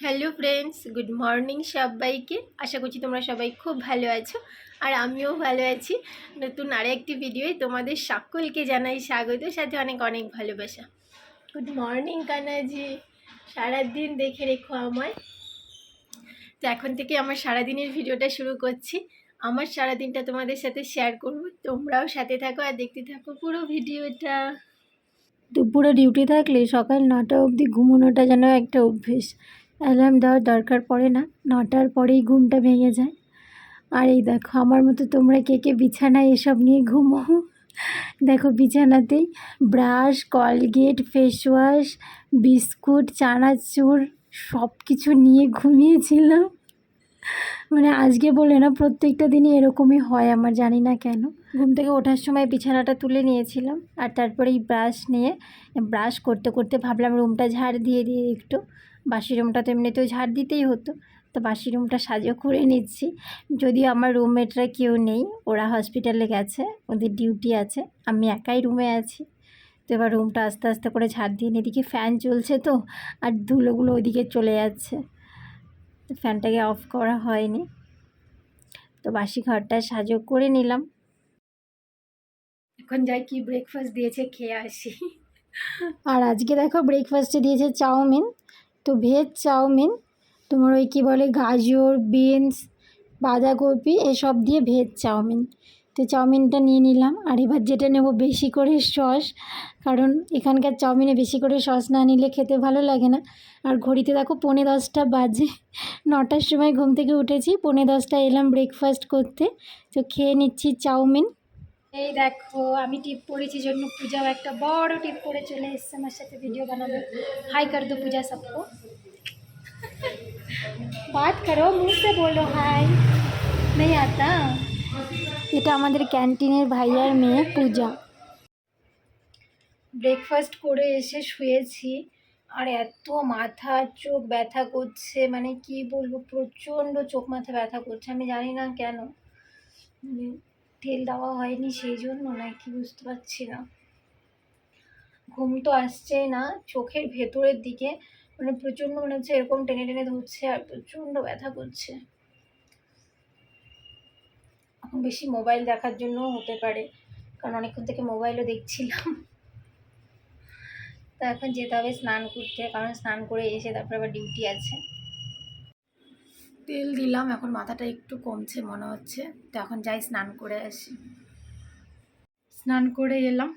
Hello friends good morning সবাইকে। আশা করছি তোমরা সবাই খুব ভালো আছো। আর আমিও ভালো আছি। নতুন আরেকটি ভিডিওয় তোমাদের সকলকে জানাই স্বাগত। সাথে অনেক অনেক ভালোবাসা। গুড মর্নিং কানাজি। সারাদিন দেখে রেখো আমায়। তো এখন থেকে আমার সারাদিনের ভিডিওটা শুরু করছি। আমার সারাদিনটা তোমাদের সাথে শেয়ার করব। তোমরাও সাথে থাকো আর দেখতে থাকো পুরো ভিডিওটা দুপুরে ডিউটি থাকলে সকাল নটা অবধি ঘুমোনোটা যেন একটা অভ্যেস। অ্যালার্ম দেওয়ার দরকার পড়ে না, নটার পরেই ঘুমটা ভেঙে যায়। আর এই দেখো, আমার মতো তোমরা কে কে বিছানায় এসব নিয়ে ঘুমো? দেখো, বিছানাতেই brush, Colgate face wash biscuit, চানাচুর সব কিছু নিয়ে ঘুমিয়েছিলাম। মানে আজকে বলে না, প্রত্যেকটা দিনই এরকমই হয় আমার, জানি না কেন। ঘুম থেকে ওঠার সময় বিছানাটা তুলে নিয়েছিলাম, আর তারপরে এই ব্রাশ নিয়ে, ব্রাশ করতে করতে ভাবলাম রুমটা ঝাড় দিয়ে দিয়ে একটু। বাসি রুমটা তো এমনিতেও ঝাড় দিতেই হতো। তো বাসি রুমটা সাজো করে নিচ্ছি। যদিও আমার রুমমেটরা কেউ নেই ওরা হসপিটালে গেছে ওদের ডিউটি আছে আমি একাই রুমে আছি। তো এবার রুমটা আস্তে আস্তে করে ঝাড় দিয়ে নিই। এদিকে ফ্যান চলছে তো আর ধুলোগুলো ওইদিকে চলে যাচ্ছে। তো ফ্যানটাকে অফ করা হয়নি। তো বাসি ঘরটা সাজো করে নিলাম। এখন যাই কি ব্রেকফাস্ট দিয়েছে খেয়ে আসি। আর আজকে দেখো ব্রেকফাস্টে দিয়েছে চাউমিন। তো ভেজ চাউমিন, তোমার ওই কী বলে গাজর, বিনস, বাঁধাকপি, এসব দিয়ে ভেজ চাউমিন। তো চাউমিনটা নিয়ে নিলাম আর এবার যেটা নেব বেশি করে সস, কারণ এখানকার চাউমিনে বেশি করে সস না নিলে খেতে ভালো লাগে না। আর ঘড়িতে দেখো পৌনে দশটা বাজে, নটার সময় ঘুম থেকে উঠেছি, পৌনে দশটা এলাম ব্রেকফাস্ট করতে। তো খেয়ে নিচ্ছি চাউমিন। এই দেখো, আমি টিপ পড়েছি জন্য পূজাও একটা বড় টিপ পরে চলে এসছে আমার সাথে ভিডিও বানাবে। হাই কর দো পূজা সবকো। বাদ করো মুখে বলো, হাই। নেই আতা? এটা আমাদের ক্যান্টিনের ভাইয়ার মেয়ে পূজা। ব্রেকফাস্ট করে এসে শুয়েছি, আর এত মাথা, চোখ ব্যথা করছে মানে কি বলব, প্রচণ্ড চোখ মাথা ব্যথা করছে, আমি জানি না কেন। তেল দেওয়া হয়নি সেই জন্য, নাকি বুঝতে পারছি না। ঘুম তো আসছেই না, চোখের ভেতরের দিকে মানে প্রচণ্ড মনে হচ্ছে এরকম টেনে টেনে ধরছে আর প্রচণ্ড ব্যথা করছে। এখন বেশি মোবাইল দেখার জন্যও হতে পারে, কারণ অনেকক্ষণ থেকে মোবাইলও দেখছিলাম। তো এখন যেতে হবে স্নান করতে, কারণ স্নান করে এসে তারপর আবার ডিউটি আছে। তেল দিলাম, এখন মাথাটা একটু কমছে মনে হচ্ছে। তো এখন যাই স্নান করে আসি। স্নান করে এলাম।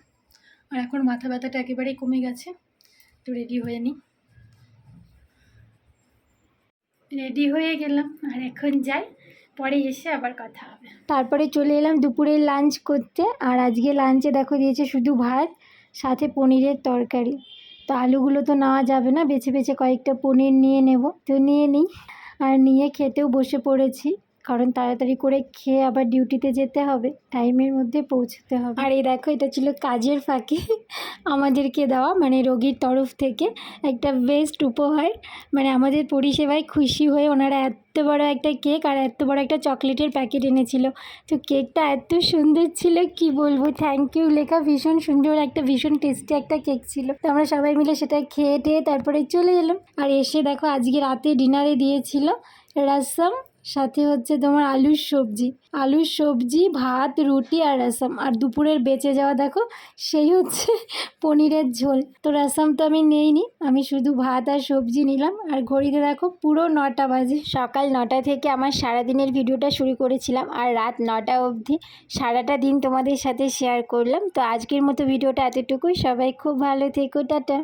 আর এখন মাথা ব্যথাটা একেবারেই কমে গেছে। তো রেডি হয়ে নিই রেডি হয়ে গেলাম। আর এখন যাই, পরে এসে আবার কথা হবে। তারপরে চলে এলাম দুপুরে লাঞ্চ করতে। আর আজকে লাঞ্চে দেখো দিয়েছে শুধু ভাত, সাথে পনিরের তরকারি। তো আলুগুলো তো নেওয়া যাবে না, বেছে বেছে কয়েকটা পনির নিয়ে নেব। তো নিয়ে নিই। আর নিয়ে খেতেও বসে পড়েছি। কারণ তাড়াতাড়ি করে খেয়ে আবার ডিউটিতে যেতে হবে, টাইমের মধ্যে পৌঁছতে হবে। আর এই দেখো, এটা ছিল কাজের ফাঁকে আমাদেরকে দেওয়া মানে রোগীর তরফ থেকে একটা বেস্ট উপহার। মানে আমাদের পরিষেবায় খুশি হয়ে ওনারা এত বড় একটা কেক আর এত বড় একটা চকলেটের প্যাকেট এনেছিল। তো কেকটা এত সুন্দর ছিল, কি বলব? থ্যাংক ইউ লেখা ভীষণ সুন্দর একটা, ভীষণ টেস্টি একটা কেক ছিল। তো আমরা সবাই মিলে সেটা খেয়ে টেয়ে তারপরে চলে এলাম। আর এসে দেখো, আজকে রাতে ডিনারে দিয়েছিল রাসম সাথে হচ্ছে তোমার আলুর সবজি। আলুর সবজি, ভাত, রুটি আর রসম আর দুপুরের বেঁচে যাওয়া দেখো, সেই হচ্ছে পনিরের ঝোল। তো রসম তো আমি নেইনি, আমি শুধু ভাত আর সবজি নিলাম। আর ঘড়িতে দেখো, পুরো নটা বাজে। সকাল নটা থেকে আমার সারাদিনের ভিডিওটা শুরু করেছিলাম। আর রাত নটা অবধি সারাটা দিন তোমাদের সাথে শেয়ার করলাম। তো আজকের মতো ভিডিওটা এতটুকুই। সবাই খুব ভালো থেকো, টাটা।